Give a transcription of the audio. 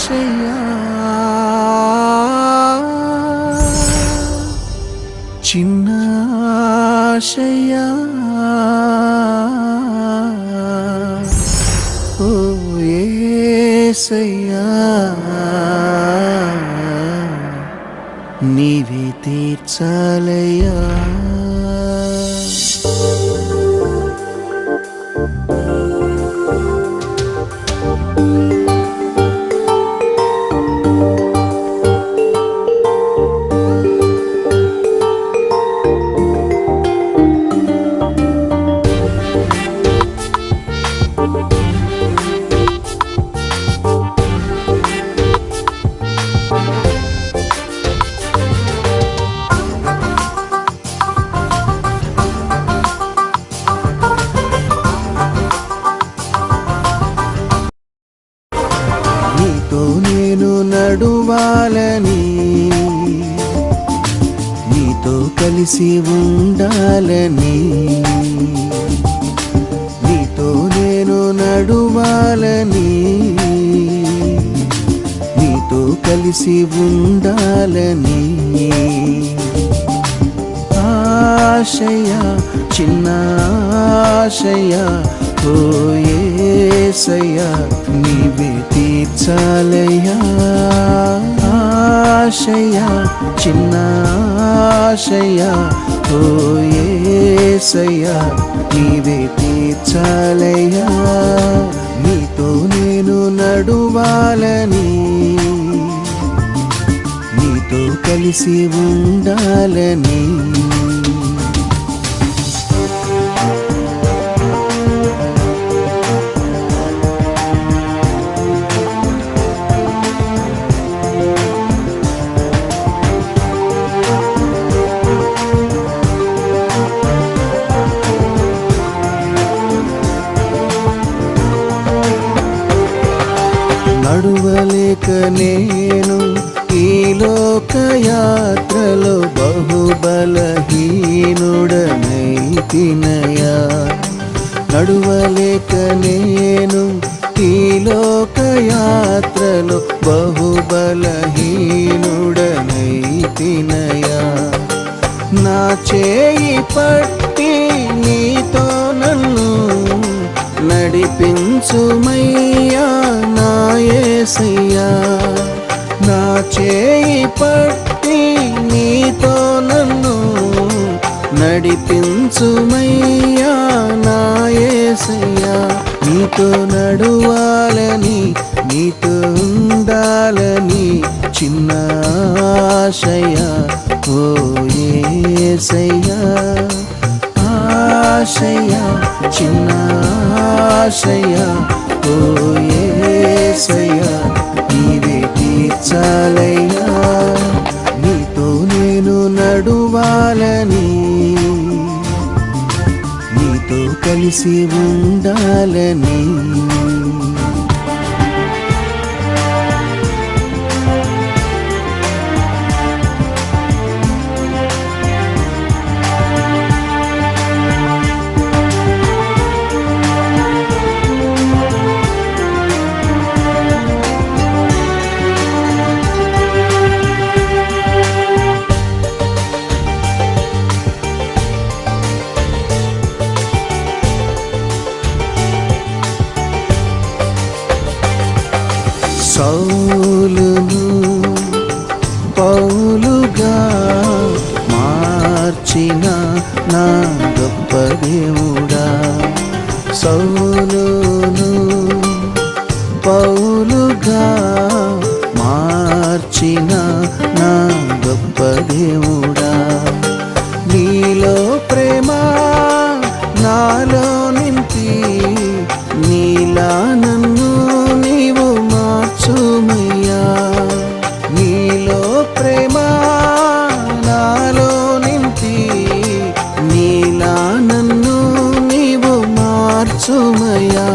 ఆశయా చిన్న ఆశయా. ఓ ఏసయ్యా. నీవే తీర్చాలయ్యా. ఉండాలని. నీతో కలిసి ఉండాలని. నీతో నేను నడువాలని నీతో కలిసి ఉండాలని. ఆశయ చిన్న ఆశయ ఓ నీవే తీర్చాలయ్యా. ఆశయ చిన్న ఆశయ ఓ ఏసయ నీవే తీర్చాలయ్యా నీతో నేను నడువాలని. నీతో కలిసి ఉండాలని. నడువలేక నేను ఈ లోక యాత్రలో బహుబలహీనుడనైతినయా. నడువలేక నేను ఈ లోక యాత్రలో బహుబలహీనుడనైతినయా. నా చేయి పట్టి నీతో నన్ను నడిపించుమయ్యా. యేసయ్యా నా చేయి పట్టి నీతో నన్ను నడిపించుమయ్యా నా ఏసయ్యా నీతో నడువాలని నీతో ఉండాలని చిన్న ఆశయ ఓ యేసయ్యా ఆశయ చిన్న ఆశయ ఓ యేసయ్య తీర్చాలయ్యా నీతో నేను నడువాలని. నీతో కలిసి ఉండాలని. పౌలును పౌలుగా మార్చిన నా గొప్ప దేవుడు. சுமையா